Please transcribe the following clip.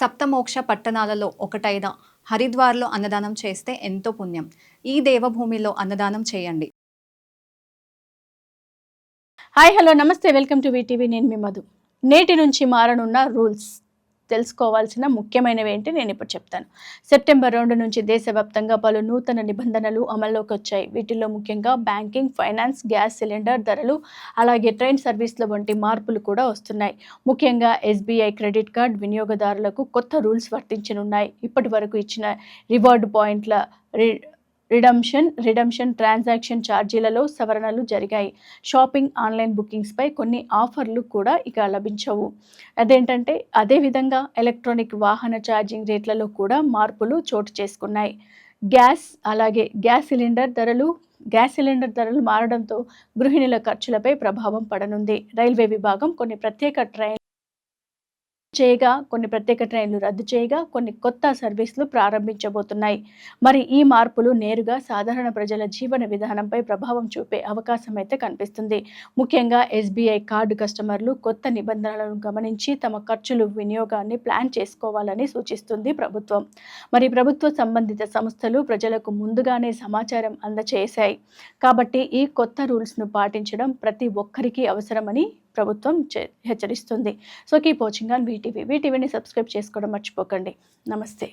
సప్తమోక్ష పట్టణాలలో ఒకటైన హరిద్వార్లో అన్నదానం చేస్తే ఎంతో పుణ్యం. ఈ దేవభూమిలో అన్నదానం చేయండి. హాయ్ హలో నమస్తే. Welcome to VTV. నేను మీ మధు. నేటి నుంచి మారనున్న రూల్స్. తెలుసుకోవాల్సిన ముఖ్యమైనవి ఏంటి నేను ఇప్పుడు చెప్తాను. సెప్టెంబర్ రెండు నుంచి దేశవ్యాప్తంగా పలు నూతన నిబంధనలు అమల్లోకి వచ్చాయి. వీటిల్లో ముఖ్యంగా బ్యాంకింగ్ ఫైనాన్స్ గ్యాస్ సిలిండర్ ధరలు అలాగే ట్రైన్ సర్వీసుల వంటి మార్పులు కూడా వస్తున్నాయి. ముఖ్యంగా ఎస్బీఐ క్రెడిట్ కార్డ్ వినియోగదారులకు కొత్త రూల్స్ వర్తించనున్నాయి. ఇప్పటి వరకు ఇచ్చిన రివార్డ్ పాయింట్ల రి రిడమ్షన్ రిడమ్షన్ ట్రాన్సాక్షన్ ఛార్జీలలో సవరణలు జరిగాయి. షాపింగ్ ఆన్లైన్ బుకింగ్స్పై కొన్ని ఆఫర్లు కూడా ఇక లభించవు. అదేంటంటే అదేవిధంగా ఎలక్ట్రానిక్ వాహన ఛార్జింగ్ రేట్లలో కూడా మార్పులు చోటు చేసుకున్నాయి. గ్యాస్ అలాగే గ్యాస్ సిలిండర్ ధరలు గ్యాస్ సిలిండర్ ధరలు మారడంతో గృహిణుల ఖర్చులపై ప్రభావం పడనుంది. రైల్వే విభాగం కొన్ని ప్రత్యేక ట్రైన్ చేయగా కొన్ని ప్రత్యేక ట్రైన్లు రద్దు చేయగా కొన్ని కొత్త సర్వీసులు ప్రారంభించబోతున్నాయి. మరి ఈ మార్పులు నేరుగా సాధారణ ప్రజల జీవన విధానంపై ప్రభావం చూపే అవకాశం అయితే కనిపిస్తుంది. ముఖ్యంగా ఎస్బీఐ కార్డు కస్టమర్లు కొత్త నిబంధనలను గమనించి తమ ఖర్చులు వినియోగాన్ని ప్లాన్ చేసుకోవాలని సూచిస్తుంది ప్రభుత్వం. మరి ప్రభుత్వ సంబంధిత సంస్థలు ప్రజలకు ముందుగానే సమాచారం అందచేశాయి. కాబట్టి ఈ కొత్త రూల్స్ను పాటించడం ప్రతి ఒక్కరికి అవసరమని ప్రభుత్వం చె- హెచ్చరిస్తుంది. So keep watching on VTV వీటీవీని subscribe చేసుకోవడం మర్చిపోకండి. నమస్తే.